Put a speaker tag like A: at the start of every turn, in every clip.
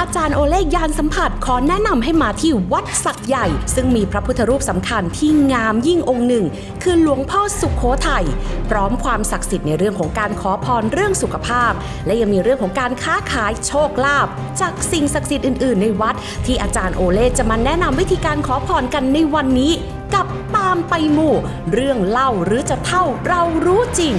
A: อาจารย์โอเล่ยานสัมผัสขอแนะนำให้มาที่วัดสักใหญ่ ซึ่งมีพระพุทธรูปสำคัญที่งามยิ่งองค์หนึ่ง คือหลวงพ่อสุขโขทัยพร้อมความศักดิ์สิทธิ์ในเรื่องของการขอพรเรื่องสุขภาพ และยังมีเรื่องของการค้าขายโชคลาภจากสิ่งศักดิ์สิทธิ์อื่น ๆ ในวัด ที่อาจารย์โอเล่จะมาแนะนำวิธีการขอพรกันในวันนี้ กับตามไปหมู่ เรื่องเล่าหรือจะเท่าเรารู้จริง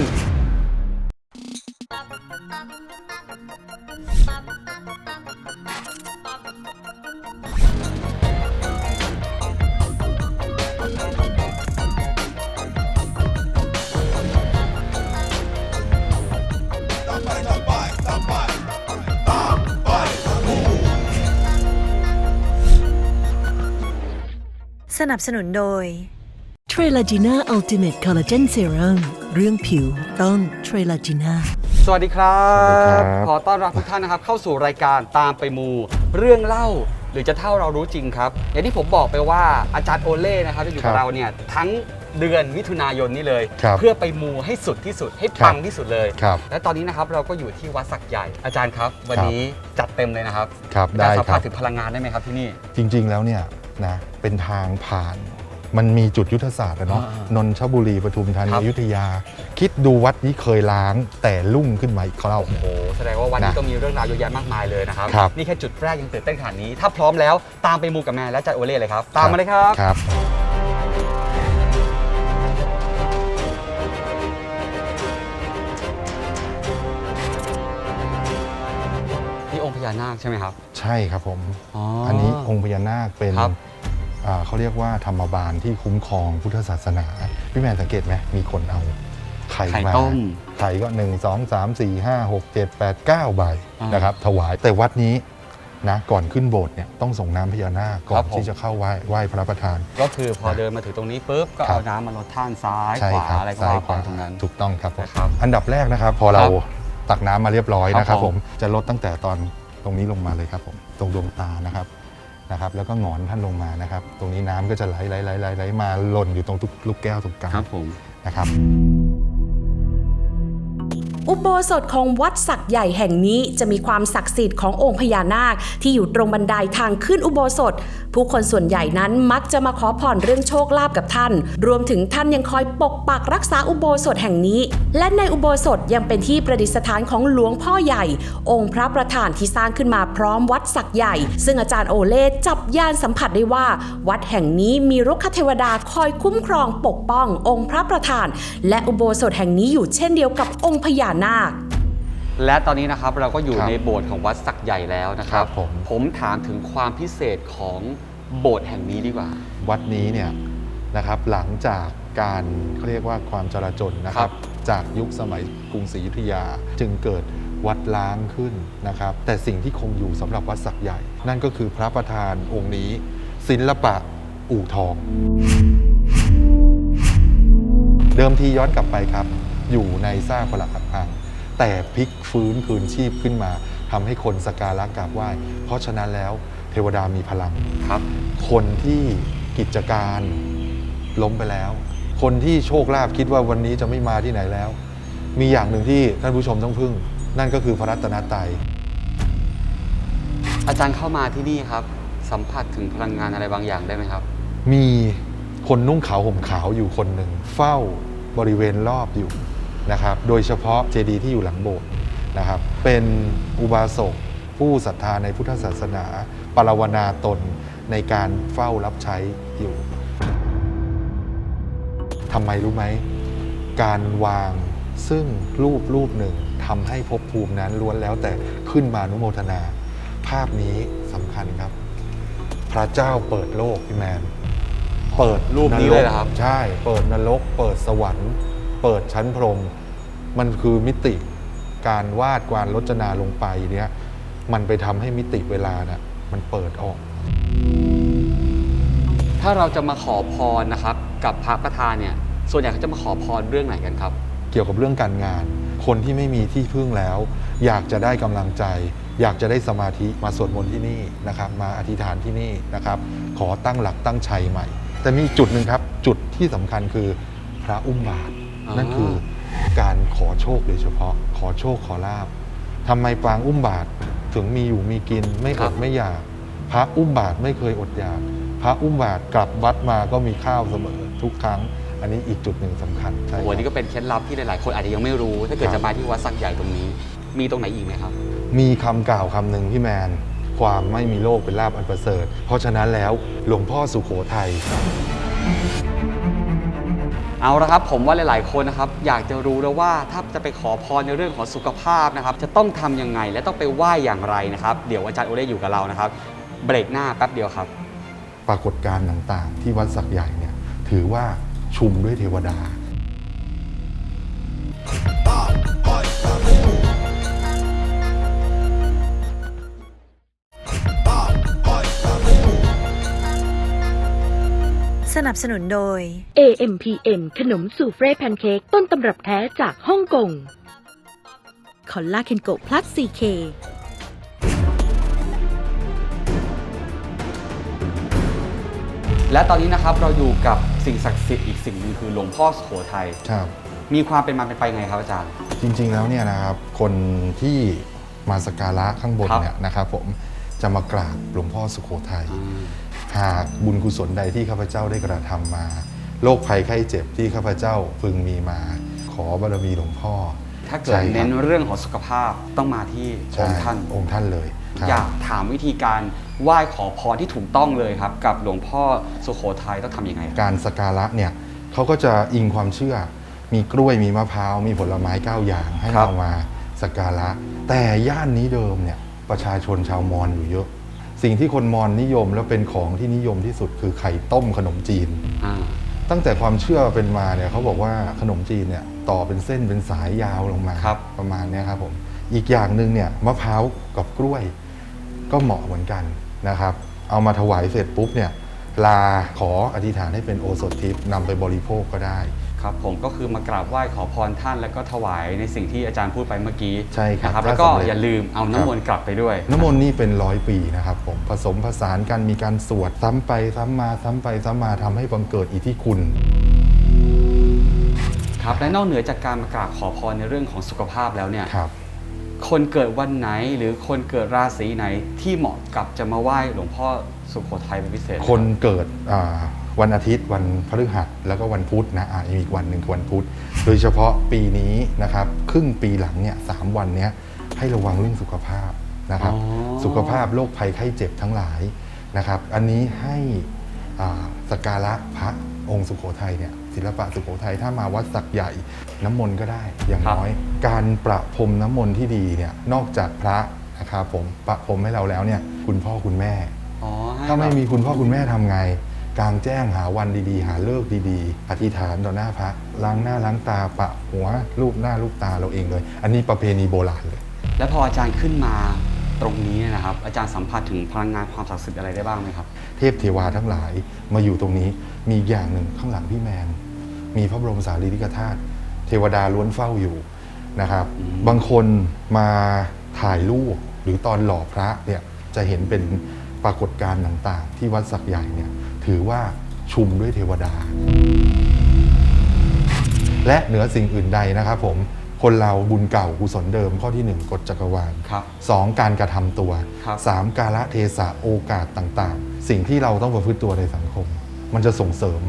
B: สนับสนุนโดย
C: เทรลาจีน่าอัลติเมทคอลลาเจนเซรั่มเรื่องผิวต้องเทรลาจีน่า
D: สวัสดีครับ
E: สวัสดีครับ
D: ขอต้อนรับทุกท่านนะครับ เข้าสู่รายการตามไปมู เรื่องเล่าหรือจะเท่าเรารู้จริงครับ อย่างที่ผมบอกไปว่าอาจารย์โอเล่นะครับจะอยู่กับเราเนี่ยทั้งเดือนมิถุนายนนี้เลย
E: ครับ
D: เพื่อไปมูให้สุดที่สุดให้
E: ครับ
D: ปังที่สุดเลย
E: ครับ
D: และตอนนี้นะครับเราก็อยู่ที่วัดสักใหญ่อาจารย์ครับ วัน
E: ครับ
D: นี้จัดเต็มเลยนะครับ
E: ครับ
D: อา
E: ได้
D: จารย์สัม
E: ค
D: ผั
E: รั
D: ส
E: บ
D: ถึงพลังงานได้ไหมครับที่นี่
E: จริง ๆ แล้วเนี่ยนะ เป็นทางผ่าน มันมีจุดยุทธศาสตร์อะเนาะ
D: อ่าน
E: นนทบุรีปทุมธานี
D: ครับ
E: อยุธยา คิดดูวัดนี้เคยล้างแต่รุ่งขึ้นมาอีกคราว
D: โอ้โหแสดงว่าวันนี้
E: นะ
D: ก็มีเรื่องราวเยอะแยะมากมายเลยนะครับ
E: ครับ
D: นี่แค่จุดแรกยังตื่นเต้นขนาดนี้ ถ้าพร้อมแล้วตามไปมูกับแม่และอาจารย์โอเล่เลยครับ ตามมาเลยครับ
E: ครับ
D: นี่องค์พญานาคใช่ไหมครับ
E: ใช่ครับผม
D: อ๋อ
E: อันนี้องค์พญานาคเป็น
D: ครับ
E: อ่า เขาเรียกว่าธรรมบาลที่คุ้มครองพุทธศาสนา พี่แมนสังเกตไหมมีคนเอาไข่
D: ไข่
E: มา
D: ต้ม
E: ไข่ก็1 2 3 4 5 6 7 8 9ใบ
D: อ่าน
E: นะครับ ถวายแต่วัดนี้นะก่อนขึ้นโบสถ์เนี่ยต้องส่งน้ำพญานาคก่อ
D: ครั
E: น
D: บผม
E: ที่จะเข้าไหว้ไหว้พระประธาน
D: ก็คือพอเดินมาถึงตรงนี้ปุ๊บก็
E: ครับ
D: เอาน้ำมาลดท่านซ้าย
E: ใช่
D: ขวา
E: ครับ
D: อะไรก็
E: ซ้าย
D: ว่า
E: ข
D: ไป
E: วา
D: ตรงนั้น
E: ถูกต้องครับผม
D: นะครับ
E: อันดับแรกนะครับ พอเรา
D: ครับ
E: ตักน้ำมาเรียบร้อยนะค
D: ครั
E: รั
D: บบผ
E: ผมม จะลดตั้งแต่ตอนตรงนี้ลงมาเลยครับผมตรงดวงตานะครับ นะครับแล้วก็หงอนท่านลงมานะครับ ตรงนี้น้ำก็จะไหลไหลไหลไหลไหลมาหล่นอยู่ตรงทุกลูกแก้วตรงกลาง
D: ครับผม
E: นะครับ
A: อุโบสถของวัดสักใหญ่แห่งนี้จะมีความศักดิ์สิทธิ์ขององค์พญานาคที่อยู่ตรงบันไดทางขึ้นอุโบสถ ผู้คนส่วนใหญ่นั้นมักจะมาขอพรเรื่องโชคลาภกับท่าน รวมถึงท่านยังคอยปกปักรักษาอุโบสถแห่งนี้ และในอุโบสถยังเป็นที่ประดิษฐานของหลวงพ่อใหญ่ องค์พระประธานที่สร้างขึ้นมาพร้อมวัดสักใหญ่ ซึ่งอาจารย์โอเล่จับยานสัมผัสได้ว่า วัดแห่งนี้มีรุกขเทวดาคอยคุ้มครองปกป้ององค์พระประธาน และอุโบสถแห่งนี้อยู่เช่นเดียวกับองค์พญานาค
D: และตอนนี้นะครับเราก็อยู่
E: ครับ
D: ในโบสถ์ของวัดสักใหญ่แล้วนะครั
E: ครับบผม
D: ผม ถามถึงความพิเศษของโบสถ์แห่งนี้ดีกว่า
E: วัดนี้เนี่ยนะครับหลังจากการเขาเรียกว่าความจลาจลนะค
D: ครั
E: รับ
D: บ
E: จากยุคสมัยกรุงศรีอยุธยาจึงเกิดวัดล้างขึ้นนะครับ แต่สิ่งที่คงอยู่สำหรับวัดสักใหญ่ นั่นก็คือพระประธานองค์นี้ ศิลปะอู่ทอง เดิมทีย้อนกลับไปครับ อยู่ในซากปรักหักพัง แต่พลิกฟื้นคืนชีพขึ้นมาทำให้คนสกการะกราบไหว้ เพราะฉะนั้นแล้วเทวดามีพลัง
D: ครับ
E: คนที่กิจการล้มไปแล้ว คนที่โชคลาภคิดว่าวันนี้จะไม่มาที่ไหนแล้ว มีอย่างหนึ่งที่ท่านผู้ชมต้องพึ่ง นั่นก็คือพระรัตนตรัย
D: อาจารย์เข้ามาที่นี่ครับ สัมผัสถึงพลังงานอะไรบางอย่างได้ไหมครับ
E: มีคนนุ่งขาวห่มขาวอยู่คนหนึ่งเฝ้าบริเวณรอบอยู่ นะครับ โดยเฉพาะเจดีย์ที่อยู่หลังโบสถ์นะครับ เป็นอุบาสกผู้ศรัทธาในพุทธศาสนา ปราวนาตนในการเฝ้ารับใช้อยู่ทำไมรู้ไหม การวางซึ่งรูปรูปหนึ่งทำให้ภพภูมินั้นล้วนแล้วแต่ขึ้นมานุโมทนา ภาพนี้สำคัญครับ พระเจ้าเปิดโลกพี่แมน เปิด
D: รูปนี้เลยเหรอครับ
E: ใช่ เปิดนรก เปิดสวรรค์ เปิดชั้นพรหมมันคือมิติการวาดการรจนาลงไปเนี้ยมันไปทำให้มิติเวลาน่ะมันเปิดออก
D: ถ้าเราจะมาขอพรนะครับ กับพระประธานเนี่ย ส่วนใหญ่เขาจะมาขอพรเรื่องไหนกันครับ
E: เกี่ยวกับเรื่องการงาน คนที่ไม่มีที่พึ่งแล้ว อยากจะได้กำลังใจ อยากจะได้สมาธิมาสวดมนต์ที่นี่นะครับ มาอธิษฐานที่นี่นะครับ ขอตั้งหลักตั้งชัยใหม่ แต่มีอีกจุดหนึ่งครับ จุดที่สำคัญคือพระอุ้มบาตร
D: อ่า นั่
E: นั่นคือการขอโชคโดยเฉพาะ ขอโชคขอลาบทำไมปางอุ้มบาตรถึงมีอยู่มีกินไม่
D: ครั
E: อบดไม่อยาก พระอุ้มบาทไม่เคยอดอยาก พระอุ้มบาทกลับวัดมาก็มีข้าวเสมอทุกครั้ง อันนี้อีกจุดหนึ่งสำคัญใช่
D: โอ้โห
E: ครับ
D: นี่ก็เป็นเคล็ดลับที่หลายๆ คนอาจจะยังไม่รู้ ถ้าเกิด
E: ครับ
D: จะมาที่วัดสักใหญ่ตรงนี้ มีตรงไหนอีกไหมครับ
E: มีคำกล่าวคำหนึ่งพี่แมน ความไม่มีโลกเป็นลาบอันประเสริฐ เพราะฉะนั้นแล้วหลวงพ่อสุโขทัย
D: เอาละครับผมว่าหลาย ๆ คนนะครับอยากจะรู้แล้วว่าถ้าจะไปขอพรในเรื่องของสุขภาพนะครับจะต้องทำยังไงและต้องไปไหว้อย่างไรนะครับ เดี๋ยวอาจารย์โอเล่อยู่กับเรานะครับ เบรกหน้าแป๊บเดียวครับ
E: ปรากฏการณ์ต่างๆ ที่วัดสักใหญ่เนี่ยถือว่าชุมด้วยเทวดา
B: สนับสนุนโดย
F: AMPM ขนมสูเฟรแพนเค้กต้นตำรับแท้จากฮ่องกง คอลลาเคนโกพลัส 4K
D: และตอนนี้นะครับเราอยู่กับสิ่งศักดิ์สิทธิ์อีกสิ่งหนึ่งคือหลวงพ่อสุโขทัย
E: ครับ
D: มีความเป็นมาเป็นไปไงครับอาจารย์
E: จริงๆแล้วเนี่ยนะครับ คนที่มาสักการะข้างบน
D: ครับ
E: เนี่ยนะครับผม จะมากราบหลวงพ่อสุโขทัยหากบุญกุศลใดที่ข้าพเจ้าได้กระทำมาโรคภัยไข้เจ็บที่ข้าพเจ้าพึงมีมา ขอบารมีหลวงพ่อ
D: ถ้าเกิด
E: ใช่ครับ
D: เน้นเรื่องของสุขภาพต้องมาที่อ
E: ใช่
D: งค์ท่าน
E: องค์ท่านเลยครับ
D: อยากถามวิธีการไหว้ขอพรที่ถูกต้องเลยครับ กับหลวงพ่อสุโขทัยต้องทำยังไงครับ
E: การสักการะเนี่ยเขาก็จะอิงความเชื่อ มีกล้วยมีมะพร้าวมีผลไม้เก้าอย่างให้
D: ครับ
E: เรามาสักการะ แต่ย่านนี้เดิมเนี่ย ประชาชนชาวมอญอยู่เยอะ สิ่งที่คนมอญนิยมและเป็นของที่นิยมที่สุดคือไข่ต้มขนมจีน
D: อ่า
E: ตั้งแต่ความเชื่อเป็นมาเนี่ยเขาบอกว่าขนมจีนเนี่ยต่อเป็นเส้นเป็นสายยาวลงมา
D: ครับ
E: ประมาณเนี้ยครับผมอีกอย่างหนึ่งเนี่ยมะพร้าวกับกล้วย ก็เหมาะเหมือนกันนะครับ เอามาถวายเสร็จปุ๊บเนี่ยลาขออธิษฐานให้เป็นโอสถทิพย์นำไปบริโภคก็ได้
D: ครับผมก็คือมากราบไหว้ขอพรท่าน แล้วก็ถวายในสิ่งที่อาจารย์พูดไปเมื่อกี้
E: ใช่ครับ
D: นะครับ
E: ถ้า
D: แล้วก็
E: สำเร็จ
D: อย่าลืมเอาน้ำมนต์กลับไปด้วย
E: น้ำมนต์นี่เป็นร้อยปีนะครับผมผสมผสานกันมีการสวดซ้ำไปซ้ำมาซ้ำไปซ้ำมาทำให้บังเกิดอิทธิคุณ
D: ครับและนอกเหนือจากการมากราบขอพรในเรื่องของสุขภาพแล้วเนี่ย
E: ครับ
D: คนเกิดวันไหนหรือคนเกิดราศีไหนที่เหมาะกับจะมาไหว้หลวงพ่อสุโขทัยเป็นพิเศษไหมรับ
E: คนเกิดอ่า วันอาทิตย์ วันพฤหัสแล้วก็วันพุธนะอ่ามีอีกวันหนึ่งคือวันพุธโดยเฉพาะปีนี้นะครับครึ่งปีหลังเนี่ยสามวันเนี้ยให้ระวังเรื่องสุขภาพนะครับ
D: อ๋อ
E: สุขภาพโรคภัยไข้เจ็บทั้งหลายนะครับ อันนี้ให้อ่าสักการะพระองค์สุโขทัยเนี่ยศิลปะสุโขทัยถ้ามาวัดสักใหญ่น้ำมนต์ก็ได้อย่างน้อย การประพรมน้ำมนต์ที่ดีเนี่ยนอกจากพระนะครับผมประพรมให้เราแล้วเนี่ยคุณพ่อคุณแม่
D: อ๋อให้
E: ถ้าไม่
D: แบบ
E: มีคุณพ่อคุณแม่ทำไง กลางแจ้งหาวันดีๆ หาเลิกษ์ดีๆ อธิษฐานต่อหน้าพระล้างหน้าล้างตาปะหัวรูปหน้ารูปตาเราเองเลย อันนี้ประเพณีโบราณเลย
D: แล้วพออาจารย์ขึ้นมาตรงนี้เนี่ยนะครับ อาจารย์สัมผัสถึงพลังงานความศักดิ์สิทธิ์อะไรได้บ้างไหมครับ
E: เทพเทวาทั้งหลายมาอยู่ตรงนี้มีอีกอย่างหนึ่งข้างหลังพี่แมน มีพระบรมสารีริกธาตุเทวดาล้วนเฝ้าอยู่นะครับ
D: อืม
E: บางคนมาถ่ายรูปหรือตอนหล่อพระเนี่ยจะเห็นเป็นปรากฏการณ์ต่างๆ ที่วัดสักใหญ่เนี่ย ถือว่าชุมด้วยเทวดา และเหนือสิ่งอื่นใดนะครับผมคนเราบุญเก่ากุศลเดิมข้อที่หนึ่งกฎจักรวาล
D: ครับ
E: สองการกระทำตัว
D: ครับ
E: สามกาละเทศะโอกาสต่างๆ สิ่งที่เราต้องประพฤติตัวในสังคม มันจะส่งเสริม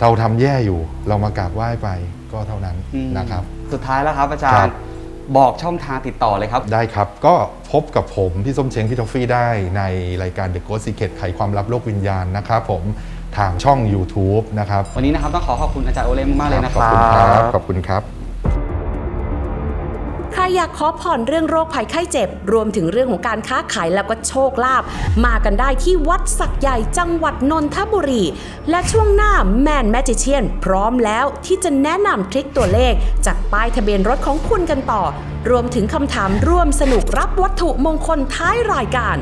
E: เราทำแย่อยู่ เรามากราบไหว้ไปก็เท่านั้น
D: อืม
E: นะครับ
D: สุดท้ายแล้วครับอาจา
E: ครั
D: รย์
E: บ
D: บอกช่องทางติดต่อเลยครับ
E: ได้ครับ ก็พบกับผม พี่ส้มเช้งพี่ทอฟฟี่ได้ในรายการ The Ghost Secret ไขความลับโลกวิญญาณนะครับผมทางช่อง YouTube นะครับ
D: วันนี้นะครับต้องขอขอบคุณอาจารย์โอเล่มากๆเลยนะค
E: ขอบ
D: รับ
E: คุณครับ ขอบคุณครับ
A: ใคร อยากขอผ่อนเรื่องโรคภัยไข้เจ็บ รวมถึงเรื่องของการค้าขายแล้วก็โชคลาภมากันได้ที่วัดสักใหญ่จังหวัดนนทบุรี และช่วงหน้าแมนแมจิเชียน พร้อมแล้วที่จะแนะนำทริคตัวเลข จากป้ายทะเบียนรถของคุณกันต่อ รวมถึงคำถามร่วมสนุกรับวัตถุมงคลท้ายรายการ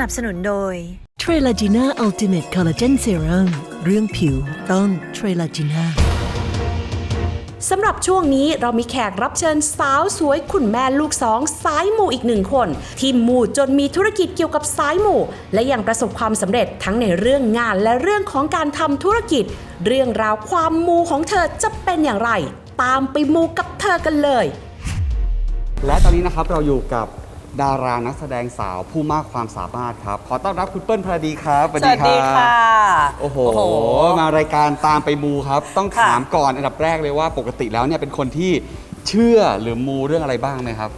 B: นับสนุนโดย
C: เทรลาจีน่าอัลติเมทคอลลาเจนเซรั่มเรื่องผิวต้องเทรลาจีน่า
A: สำหรับช่วงนี้เรามีแขกรับเชิญสาวสวยคุณแม่ลูกสองสายหมู่อีกหนึ่งคน ที่หมู่จนมีธุรกิจเกี่ยวกับสายหมู่ และยังประสบความสำเร็จทั้งในเรื่องงานและเรื่องของการทำธุรกิจ เรื่องราวความมูของเธอจะเป็นอย่างไร ตามไปมูกับเธอกันเลย
D: และตอนนี้นะครับเราอยู่กับ ดารานักแสดงสาวผู้มากความสามารถครับ ขอต้อนรับคุณเปิ้ลพรดีครับ
G: สวัสดีค่ะ
D: โอ้โห มารายการตามไปมูครับ ต้อง
G: ค่ะ
D: ถามก่อนอันดับแรกเลยว่าปกติแล้วเนี่ยเป็นคนที่เชื่อหรือมูเรื่องอะไรบ้างไหมครับ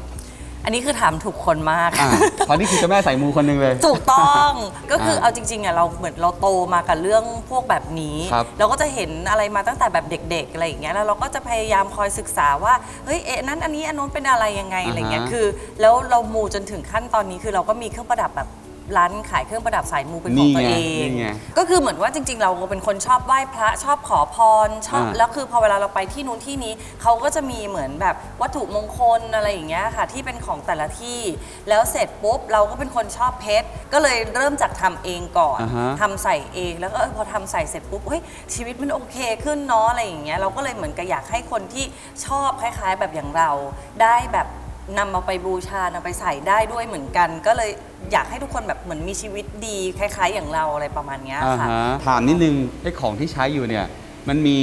G: อันนี้คือถามถูกคนมาก
D: อ่าเพราะนี่คือเจ้าแม่สายมูคนหนึ่งเลย
G: ถูกต้องก็คือ
D: อ่า
G: เอาจริงๆอะเราเหมือนเราโตมากับเรื่องพวกแบบนี้
D: ครับ
G: เราก็จะเห็นอะไรมาตั้งแต่แบบเด็กๆอะไรอย่างเงี้ยแล้วเราก็จะพยายามคอยศึกษาว่าเฮ้ยเอ๊ะนั้นอันนี้อันนู้นเป็นอะไรยังไงอะไรเงี้ย
D: อ่าฮะ
G: คือ แล้วเรามูจนถึงขั้นตอนนี้คือเราก็มีเครื่องประดับแบบ ร้านขายเครื่องประดับสายมูเป็นของตัวเอง
D: นี่ไง
G: ก็คือเหมือนว่าจริง ๆ เราเป็นคนชอบไหว้พระชอบขอพรชอบ
D: อ่า
G: แล้วคือพอเวลาเราไปที่นู้นที่นี้เขาก็จะมีเหมือนแบบวัตถุมงคลอะไรอย่างเงี้ยค่ะ ที่เป็นของแต่ละที่ แล้วเสร็จปุ๊บเราก็เป็นคนชอบเพชรก็เลยเริ่มจากทำเองก่อน
D: อ่าฮะ
G: ทำใส่เองแล้วก็เออพอทำใส่เสร็จปุ๊บเฮ้ยชีวิตมันโอเคขึ้นเนาะอะไรอย่างเงี้ยเราก็เลยเหมือนกับอยากให้คนที่ชอบคล้าย ๆ แบบอย่างเราได้แบบ นำมาไปบูชานำไปใส่ได้ด้วยเหมือนกัน ก็เลยอยากให้ทุกคนแบบเหมือนมีชีวิตดีคล้าย ๆ อย่างเราอะไรประมาณเนี้ย
D: อ่า
G: ค่ะ
D: ฮะถามนิดนึงไอ้ของที่ใช้อยู่เนี่ย มันมี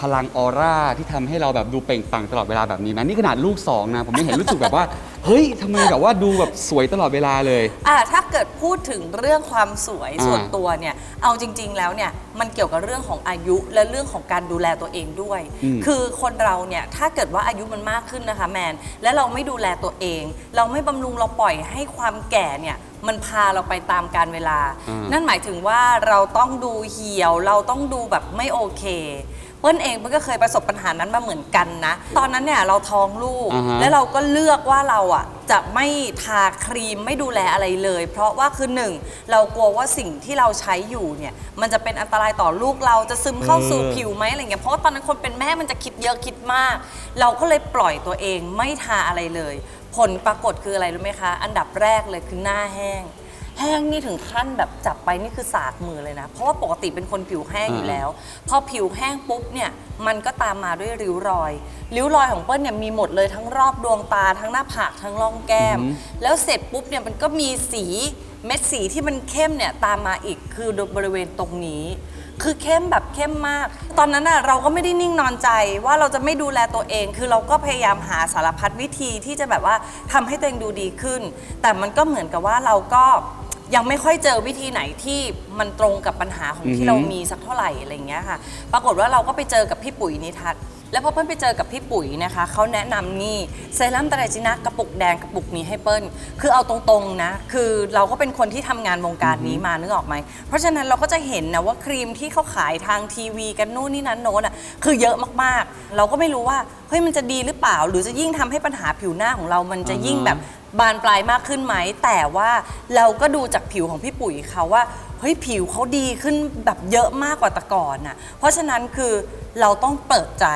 D: พลังออร่าที่ทำให้เราแบบดูเปล่งปลั่งตลอดเวลาแบบนี้ไหมนี่ขนาดลูกสองนะ ผมยังเห็นรู้สึกแบบว่า เฮ้ยทำไมแบบว่าดูแบบสวยตลอดเวลาเลย
G: อ่าถ้าเกิดพูดถึงเรื่องความสวย
D: อ่า
G: ส่วนตัวเนี่ย เอาจริง ๆ แล้วเนี่ย มันเกี่ยวกับเรื่องของอายุและเรื่องของการดูแลตัวเองด้วย
D: อืม
G: คือคนเราเนี่ย ถ้าเกิดว่าอายุมันมากขึ้นนะคะแมน และเราไม่ดูแลตัวเอง เราไม่บำรุงเราปล่อยให้ความแก่เนี่ย มันพาเราไปตามการเวลา
D: อ่านั่
G: นั่นหมายถึงว่าเราต้องดูเหี่ยว เราต้องดูแบบไม่โอเคเปิ้ลเองเปิ้ลก็เคยประสบปัญหานั้นมาเหมือนกันนะ ตอนนั้นเนี่ยเราท้องลูก
D: อ่าฮะ
G: แล้วเราก็เลือกว่าเราอะจะไม่ทาครีมไม่ดูแลอะไรเลย เพราะว่าคือหนึ่งเรากลัวว่าสิ่งที่เราใช้อยู่เนี่ยมันจะเป็นอันตรายต่อลูกเราจะซึมเข้าสู่
D: เออ
G: ผิวไหมอะไรเงี้ยเพราะว่าตอนนั้นคนเป็นแม่มันจะคิดเยอะคิดมาก เราก็เลยปล่อยตัวเองไม่ทาอะไรเลย ผลปรากฏคืออะไรรู้ไหมคะ อันดับแรกเลยคือหน้าแห้ง แห้งนี่ถึงขั้นแบบจับไปนี่คือสากมือเลยนะ เพราะว่าปกติเป็นคนผิวแห้งอยู่แล้ว พอผิวแห้งปุ๊บเนี่ยมันก็ตามมาด้วยริ้วรอย ริ้วรอยของเปิ้ลเนี่ยมีหมดเลยทั้งรอบดวงตาทั้งหน้าผากทั้งร่องแก้ม
D: อือหือ
G: แล้วเสร็จปุ๊บเนี่ยมันก็มีสีเม็ดสีที่มันเข้มเนี่ยตามมาอีกคือบริเวณตรงนี้ คือเข้มแบบเข้มมาก ตอนนั้นน่ะเราก็ไม่ได้นิ่งนอนใจว่าเราจะไม่ดูแลตัวเอง คือเราก็พยายามหาสารพัดวิธีที่จะแบบว่าทำให้ตัวเองดูดีขึ้น แต่มันก็เหมือนกับว่าเราก็ ยังไม่ค่อยเจอวิธีไหนที่มันตรงกับปัญหาของ
D: อือฮึ
G: ที่เรามีสักเท่าไหร่อะไรอย่างเงี้ยค่ะ ปรากฏว่าเราก็ไปเจอกับพี่ปุ๋ยนิทัศน์ แล้วพอเปิ้ลไปเจอกับพี่ปุ๋ยนะคะเขาแนะนำนี่เซรั่มไตรจินะกระปุกแดงกระปุกนี้ให้เปิ้ลคือเอาตรงๆนะ คือเราก็เป็นคนที่ทำงานวงการนี้มานึกออกไหมเพราะฉะนั้นเราก็จะเห็นนะว่าครีมที่เขาขายทางทีวีกันนู่นนี่นั้นโน้นอะคือเยอะมากๆ เราก็ไม่รู้ว่าเฮ้ยมันจะดีหรือเปล่า หรือจะยิ่งทำให้ปัญหาผิวหน้าของเรามันจะยิ่งแบบ บานปลายมากขึ้นไหม แต่ว่าเราก็ดูจากผิวของพี่ปุ๋ยเขาว่าเฮ้ยผิวเขาดีขึ้นแบบเยอะมากกว่าแต่ก่อนอะเพราะฉะนั้นคือเราต้องเปิดใจ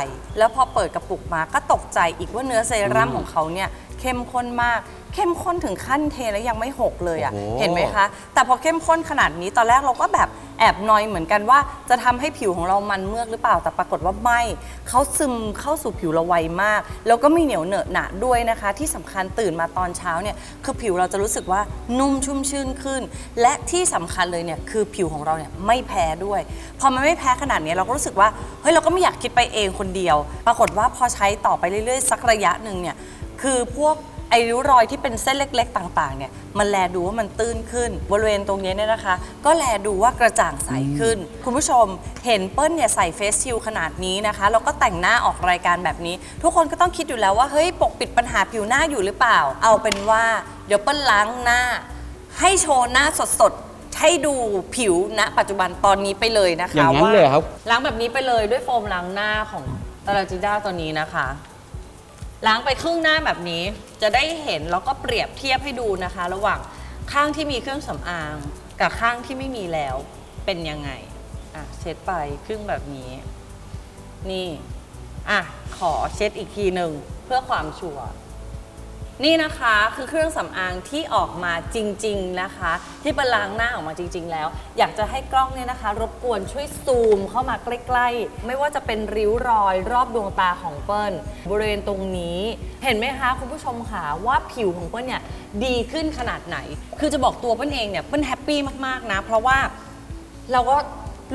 G: แล้วพอเปิดกระปุกมาก็ตกใจอีกว่าเนื้อเซรั่มของเขาเนี่ยเข้มข้นมาก เข้มข้นถึงขั้นเทแล้วยังไม่หกเลยอะ่ะ
D: โอ้โห
G: เห็นไหมคะ แต่พอเข้มข้นขนาดนี้ตอนแรกเราก็แบบแอบนอยเหมือนกันว่า จะทำให้ผิวของเรามันเมือกหรือเปล่าแต่ปรากฏว่าไม่เขาซึมเข้าสู่ผิวเราไวมาก แล้วก็ไม่เหนียวเหนอะหนะด้วยนะคะ ที่สำคัญตื่นมาตอนเช้าเนี่ยคือผิวเราจะรู้สึกว่านุ่มชุ่มชื่นขึ้น และที่สำคัญเลยเนี่ยคือผิวของเราเนี่ยไม่แพ้ด้วย พอมันไม่แพ้ขนาดนี้เราก็รู้สึกว่าเฮ้ยเราก็ไม่อยากคิดไปเองคนเดียวปรากฏว่าพอใช้ต่อไปเรื่อยๆ สักระยะหนึ่งเนี่ยคือพวกไอ้ริ้วรอยที่เป็นเส้นเล็ก ๆ ต่างๆ เนี่ยมันแลดูว่ามันตื้นขึ้น บริเวณตรงนี้เนี่ยนะคะ ก็แลดูว่ากระจ่างใสขึ้น คุณผู้ชมเห็นเปิ้ลเนี่ยใส่เฟซชิลขนาดนี้นะคะ แล้วก็แต่งหน้าออกรายการแบบนี้ ทุกคนก็ต้องคิดอยู่แล้วว่า เฮ้ย ปกปิดปัญหาผิวหน้าอยู่หรือเปล่า เอาเป็นว่าเดี๋ยวเปิ้ลล้างหน้า ให้โชว์หน้าสดๆให้ดูผิวณปัจจุบันตอนนี้ไปเลยนะคะ
D: อย่างนั้น
G: ว่า
D: เลยเหรอครับ
G: ล้างแบบนี้ไปเลยด้วยโฟมล้างหน้าของ ตาราจิด้าตัวนี้นะคะ ล้างไปครึ่งหน้าแบบนี้จะได้เห็นแล้วก็เปรียบเทียบให้ดูนะคะ ระหว่างข้างที่มีเครื่องสำอาง กับข้างที่ไม่มีแล้วเป็นยังไงอะเช็ดไปครึ่งแบบนี้ นี่อะขอเช็ดอีกทีหนึ่งเพื่อความชัวร์ นี่นะคะคือเครื่องสำอางที่ออกมาจริง ๆนะคะ ที่เป็นล้างหน้าออกมาจริง ๆ แล้ว อยากจะให้กล้องเนี่ยนะคะ รบกวนช่วยซูมเข้ามาใกล้ๆ ไม่ว่าจะเป็นริ้วรอยรอบดวงตาของเปิ้ลบริเวณตรงนี้ เห็นไหมคะคุณผู้ชมค่ะว่าผิวของเปิ้ลเนี่ยดีขึ้นขนาดไหน คือจะบอกตัวเปิ้ลเองเนี่ยเปิ้ลแฮปปี้มากๆนะ เพราะว่าเราก็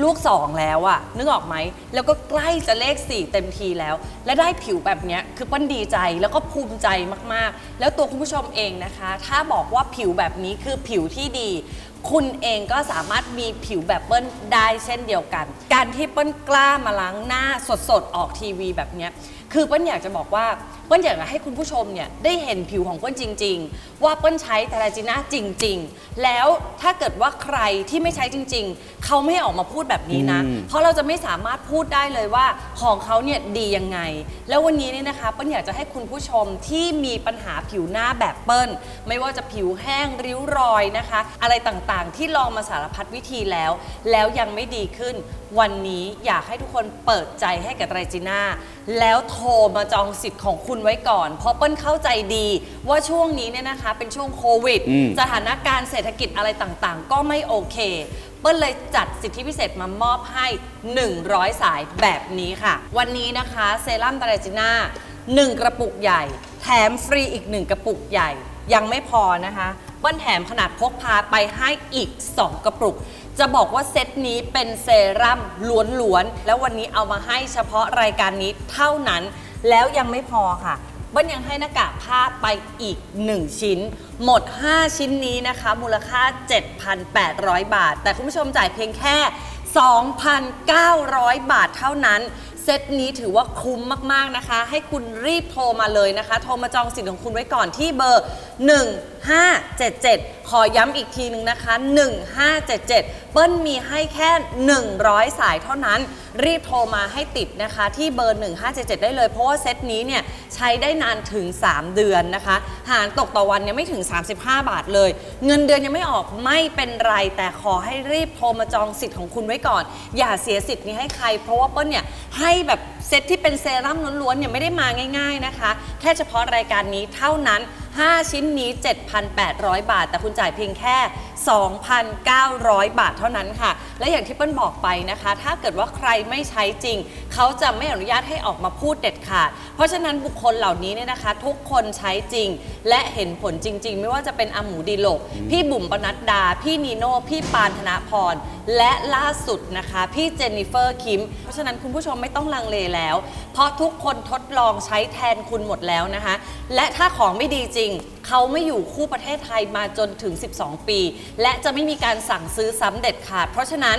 G: ลูกสองแล้วอะนึกออกไหม แล้วก็ใกล้จะเลข 4 เต็มทีแล้ว และได้ผิวแบบเนี้ยคือเปั้นดีใจแล้วก็ภูมิใจมากๆ แล้วตัวคุณผู้ชมเองนะคะ ถ้าบอกว่าผิวแบบนี้คือผิวที่ดี คุณเองก็สามารถมีผิวแบบเปิ้ลได้เช่นเดียวกัน การที่เปิ้ลกล้ามาล้างหน้าสดๆออกทีวีแบบเนี้ย คือเปิ้ลอยากจะบอกว่าเปิ้ลอยากจะให้คุณผู้ชมเนี่ยได้เห็นผิวของเปิ้ลจริง ๆ ว่าเปิ้ลใช้ทาราจิน่าจริง ๆ แล้วถ้าเกิดว่าใครที่ไม่ใช้จริง ๆ เขาไม่ออกมาพูดแบบนี้นะ
D: อืม
G: เพราะเราจะไม่สามารถพูดได้เลยว่าของเขาเนี่ยดียังไง แล้ววันนี้เนี่ยนะคะเปิ้ลอยากจะให้คุณผู้ชมที่มีปัญหาผิวหน้าแบบเปิ้ล ไม่ว่าจะผิวแห้งริ้วรอยนะคะ อะไรต่างๆ ที่ลองมาสารพัดวิธีแล้ว แล้วยังไม่ดีขึ้นวันนี้อยากให้ทุกคนเปิดใจให้กับไตรจีน่าแล้วโทรมาจองสิทธิ์ของคุณไว้ก่อน เพราะเปิ้ลเข้าใจดีว่าช่วงนี้เนี่ยนะคะเป็นช่วงโควิด
D: อืม
G: สถานการณ์เศรษฐกิจอะไรต่างๆ ก็ไม่โอเค เปิ้ลเลยจัดสิทธิพิเศษมามอบให้ 100 สายแบบนี้ค่ะ วันนี้นะคะเซรั่มตาเรจิน่า1 กระปุกใหญ่ แถมฟรีอีก 1 กระปุกใหญ่ ยังไม่พอนะคะ เปิ้ลแถมขนาดพกพาไปให้อีก 2 กระปุก จะบอกว่าเซตนี้เป็นเซรั่มล้วนๆ แล้ววันนี้เอามาให้เฉพาะรายการนี้เท่านั้น แล้วยังไม่พอค่ะเบิ้ลยังให้หน้ากากผ้าไปอีก 1 ชิ้น หมด 5 ชิ้นนี้นะคะ มูลค่า 7,800 บาท แต่คุณผู้ชมจ่ายเพียงแค่ 2,900 บาทเท่านั้น เซตนี้ถือว่าคุ้มมาก ๆ นะคะ ให้คุณรีบโทรมาเลยนะคะ โทรมาจองสิทธิ์ของคุณไว้ก่อนที่เบอร์ 1577 ขอย้ำอีกทีหนึ่งนะคะ 1577 เปิ้ลมีให้แค่ 100 สายเท่านั้น รีบโทรมาให้ติดนะคะ ที่เบอร์ 1577 ได้เลย เพราะว่าเซตนี้เนี่ยใช้ได้นานถึง 3 เดือนนะคะ หารตกต่อวันเนี่ยไม่ถึง 35 บาทเลย เงินเดือนยังไม่ออกไม่เป็นไร แต่ขอให้รีบโทรมาจองสิทธิ์ของคุณไว้ก่อน อย่าเสียสิทธิ์นี้ให้ใคร เพราะว่าเปิ้ลเนี่ยให้แบบเซตที่เป็นเซรั่มล้วนๆเนี่ยไม่ได้มาง่าย ๆนะคะ แค่เฉพาะรายการนี้เท่านั้น 5 ชิ้นนี้ 7,800 บาท แต่คุณจ่ายเพียงแค่2,900 บาทเท่านั้นค่ะ และอย่างที่เปิ้ลบอกไปนะคะ ถ้าเกิดว่าใครไม่ใช้จริง เขาจะไม่อนุญาตให้ออกมาพูดเด็ดขาด เพราะฉะนั้นบุคคลเหล่านี้เนี่ยนะคะ ทุกคนใช้จริง และเห็นผลจริง ๆ ไม่ว่าจะเป็นอาหมูดีโลก พี่บุ๋มปนัดดา พี่นีโน่พี่ปานธนพรและล่าสุดนะคะ พี่เจนนิเฟอร์คิม เพราะฉะนั้นคุณผู้ชมไม่ต้องลังเลแล้ว เพราะทุกคนทดลองใช้แทนคุณหมดแล้วนะคะ และถ้าของไม่ดีจริง เขาไม่อยู่คู่ประเทศไทยมาจนถึง 12 ปี และจะไม่มีการสั่งซื้อซ้ำเด็ดขาด เพราะฉะนั้น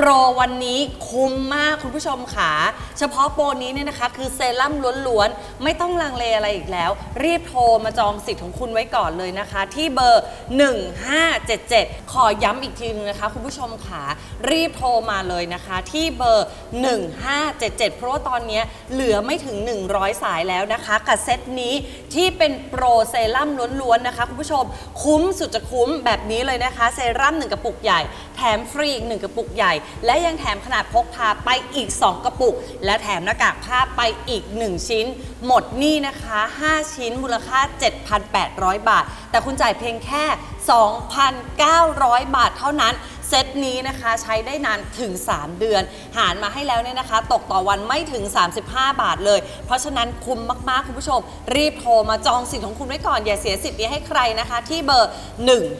G: โปรวันนี้คุ้มมากคุณผู้ชมค่ะ เฉพาะโปรนี้เนี่ยนะคะ คือเซรั่มล้วนๆ ไม่ต้องลังเลอะไรอีกแล้ว รีบโทรมาจองสิทธิ์ของคุณไว้ก่อนเลยนะคะ ที่เบอร์ 1577 ขอย้ำอีกทีนึงนะคะ คุณผู้ชมค่ะ รีบโทรมาเลยนะคะ ที่เบอร์ 1577 เพราะว่าตอนนี้เหลือไม่ถึง 100 สายแล้วนะคะกับเซตนี้ที่เป็นโปรเซรั่มล้วนๆนะคะ คุณผู้ชมคุ้มสุดจะคุ้มแบบนี้เลยนะคะ เซรั่ม1กระปุกใหญ่ แถมฟรีอีก1กระปุกใหญ่และยังแถมขนาดพกพาไปอีก 2 กระปุก และแถมหน้ากากผ้าไปอีก 1 ชิ้น หมดนี่นะคะ 5 ชิ้นมูลค่า 7,800 บาท แต่คุณจ่ายเพียงแค่ 2,900 บาทเท่านั้น เซตนี้นะคะใช้ได้นานถึง 3 เดือน หารมาให้แล้วเนี่ยนะคะ ตกต่อวันไม่ถึง 35 บาทเลย เพราะฉะนั้นคุ้มมาก ๆ คุณผู้ชม รีบโทรมาจองสิทธิ์ของคุณไว้ก่อน อย่าเสียสิทธิ์นี้ให้ใครนะคะ ที่เบอร์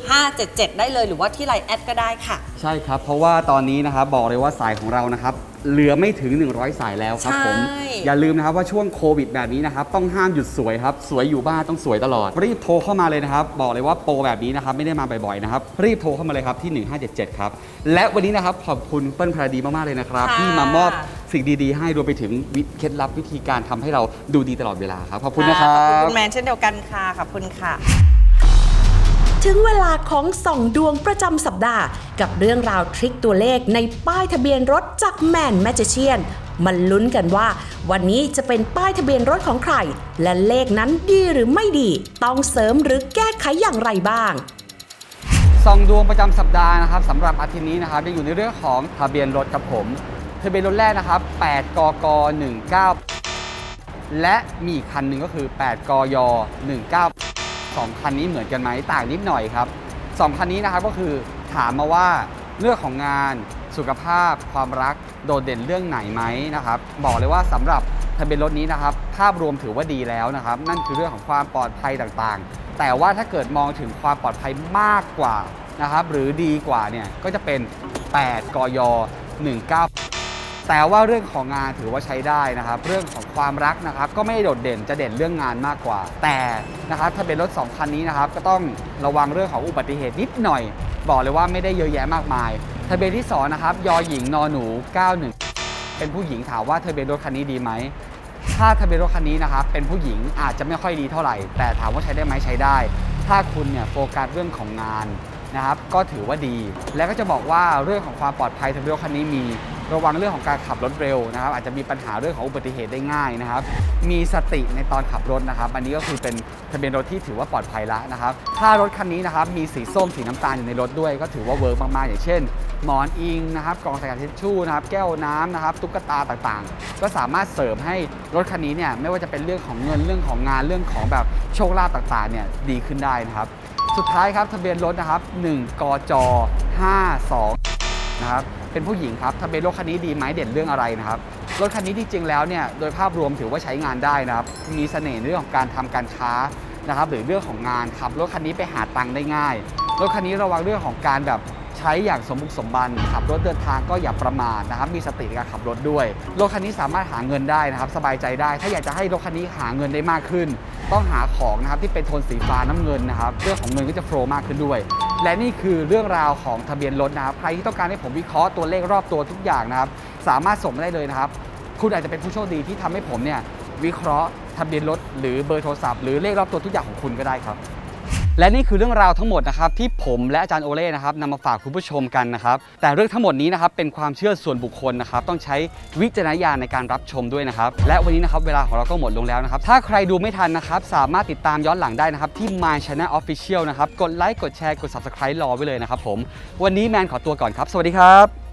G: 1577 ได้เลยหรือว่าที่ไลน์แอดก็ได้ค่ะ
D: ใช่ครับ เพราะว่าตอนนี้นะครับบอกเลยว่าสายของเรานะครับ เหลือไม่ถึง 100 สายแล้วครับผม
G: ใช่
D: อย่าลืมนะครับว่าช่วงโควิดแบบนี้นะครับ ต้องห้ามหยุดสวยครับ สวยอยู่บ้านต้องสวยตลอด รีบโทรเข้ามาเลยนะครับ บอกเลยว่าโปรแบบนี้นะครับ ไม่ได้มาบ่อยๆนะครับ รีบโทรเข้ามาเลยครับที่ 1577 ครับ และวันนี้นะครับขอบคุณเปิ้ลพาราดีมากๆเลยนะครับ
G: ค่ะ
D: ที่มามอบสิ่งดีๆ ให้รวมไปถึงวิเคล็ดลับวิธีการทำให้เราดูดีตลอดเวลาครับขอบคุณนะครั
G: ขอบคุณ
D: บ
G: คุณแมนเช่นเดียวกันค่ะขอบคุณค่ะ
A: ถึงเวลาของส่องดวงประจำสัปดาห์ กับเรื่องราวทริคตัวเลขในป้ายทะเบียนรถจากแมนแมจเชียนมันลุ้นกันว่า วันนี้จะเป็นป้ายทะเบียนรถของใคร และเลขนั้นดีหรือไม่ดี ต้องเสริมหรือแก้ไขอย่างไรบ้าง
D: ส่องดวงประจำสัปดาห์นะครับสำหรับอาทิตย์นี้นะครับจะอยู่ในเรื่องของทะเบียนรถกับผมทะเบียนรถแรกนะครับ 8 กก 19 และมีอีกคันหนึ่งก็คือ 8 กย 19 2 คันนี้เหมือนกันไหมต่างนิดหน่อยครับสองคันนี้นะครับก็คือถามมาว่าเรื่องของงานสุขภาพ ความรักโดดเด่นเรื่องไหนไหมนะครับบอกเลยว่าสำหรับทะเบียนรถนี้นะครับภาพรวมถือว่าดีแล้วนะครับ นั่นคือเรื่องของความปลอดภัยต่างๆ แต่ว่าถ้าเกิดมองถึงความปลอดภัยมากกว่านะครับหรือดีกว่าเนี่ยก็จะเป็น 8กย19 แต่ว่าเรื่องของงานถือว่าใช้ได้นะครับ เรื่องของความรักนะครับก็ไม่โดดเด่นจะเด่นเรื่องงานมากกว่า แต่นะครับถ้าเป็นรถ 2 คันนี้นะครับก็ต้องระวังเรื่องของอุบัติเหตุนิดหน่อย บอกเลยว่าไม่ได้เยอะแยะมากมายทะเบียนที่2นะครับยอหญิงนอหนู 91 เป็นผู้หญิงถามว่าทะเบียนรถคันนี้ดีไหมถ้าทะเบียนรถคันนี้นะครับเป็นผู้หญิงอาจจะไม่ค่อยดีเท่าไหร่ แต่ถามว่าใช้ได้ไหมใช้ได้ ถ้าคุณเนี่ยโฟกัสเรื่องของงาน นะครับก็ถือว่าดี แล้วก็จะบอกว่าเรื่องของความปลอดภัยทะเบียนรถคันนี้มีระวังเรื่องของการขับรถเร็วนะครับ อาจจะมีปัญหาเรื่องของอุบัติเหตุได้ง่ายนะครับ มีสติในตอนขับรถนะครับ อันนี้ก็คือเป็นทะเบียนรถที่ถือว่าปลอดภัยแล้วนะครับ ถ้ารถคันนี้นะครับมีสีส้มสีน้ำตาลอยู่ในรถด้วย ก็ถือว่าเวิร์กมากๆอย่างเช่นหมอนอิงนะครับกล่องใส่กระดาษทิชชู่นะครับแก้วน้ำนะครับตุ๊กตาต่างๆ ก็สามารถเสริมให้รถคันนี้เนี่ยไม่ว่าจะเป็นเรื่องของเงินเรื่องของงานเรื่องของแบบโชคลาภต่างๆเนี่ยดีขึ้นได้นะครับ สุดท้ายครับทะเบียนรถนะครับ 1 กจ 52 นะครับ เป็นผู้หญิงครับทะเบียนรถคันนี้ดีไหมเด่นเรื่องอะไรนะครับ รถคันนี้ที่จริงแล้วเนี่ยโดยภาพรวมถือว่าใช้งานได้นะครับ มีเสน่ห์ในเรื่องของการทำการค้านะครับ หรือเรื่องของงานขับรถคันนี้ไปหาตังค์ได้ง่าย รถคันนี้ระวังเรื่องของการแบบ ใช้อย่างสมบุกสมบัน ขับรถเดินทางก็อย่าประมาทนะครับมีสติในการขับรถด้วยรถคันนี้สามารถหาเงินได้นะครับสบายใจได้ ถ้าอยากจะให้รถคันนี้หาเงินได้มากขึ้น ต้องหาของนะครับที่เป็นโทนสีฟ้าน้ำเงินนะครับเรื่องของเงินก็จะโฟล์มากขึ้นด้วย และนี่คือเรื่องราวของทะเบียนรถนะครับใครที่ต้องการให้ผมวิเคราะห์ตัวเลขรอบตัวทุกอย่างนะครับสามารถส่งมาได้เลยนะครับคุณอาจจะเป็นผู้โชคดีที่ทำให้ผมเนี่ยวิเคราะห์ทะเบียนรถหรือเบอร์โทรศัพท์หรือเลขรอบตัวทุกอย่างของคุณก็ได้ครับ และนี่คือเรื่องราวทั้งหมดนะครับที่ผมและอาจารย์โอเล่นะครับนำมาฝากคุณผู้ชมกันนะครับ แต่เรื่องทั้งหมดนี้นะครับเป็นความเชื่อส่วนบุคคลนะครับ ต้องใช้วิจารณญาณในการรับชมด้วยนะครับ และวันนี้นะครับเวลาของเราก็หมดลงแล้วนะครับ ถ้าใครดูไม่ทันนะครับสามารถติดตามย้อนหลังได้นะครับที่ My Channel Official นะครับ กดไลค์ กดแชร์ กด Subscribe รอไว้เลยนะครับผม วันนี้แมนขอตัวก่อนครับ สวัสดีครับ